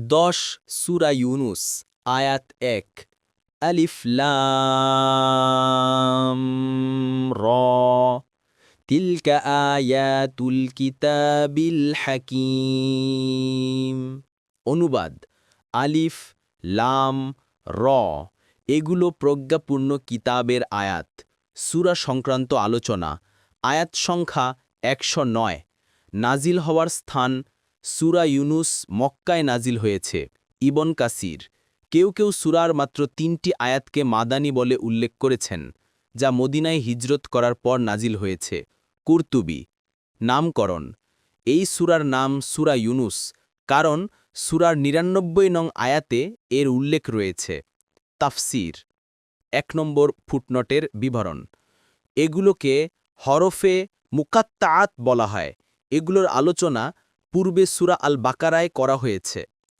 দশ সুরা ইউনুস, আয়াত এক। আলিফ লাম র। তিলকা আয়াতুল কিতাবিল হাকিম। অনুবাদ, আলিফ লাম র। এগুলো প্রজ্ঞাপূর্ণ কিতাবের আয়াত। সুরা সংক্রান্ত আলোচনা, আয়াত সংখ্যা একশো নয়। নাজিল হওয়ার স্থান সুরা ইউনুস মক্কায় নাজিল হয়েছে। ইবন কাসির, কেউ কেউ সুরার মাত্র তিনটি আয়াতকে মাদানি বলে উল্লেখ করেছেন, যা মদিনায় হিজরত করার পর নাজিল হয়েছে। কুর্তুবি, নামকরণ, এই সুরার নাম সুরা ইউনুস, কারণ সুরার নিরানব্বই নং আয়াতে এর উল্লেখ রয়েছে। তাফসির, এক নম্বর ফুটনটের বিবরণ, এগুলোকে হরফে মুকাত্তাআত বলা হয়। এগুলোর আলোচনা পূর্বে সুরা আল বাকারায় করা হয়েছে।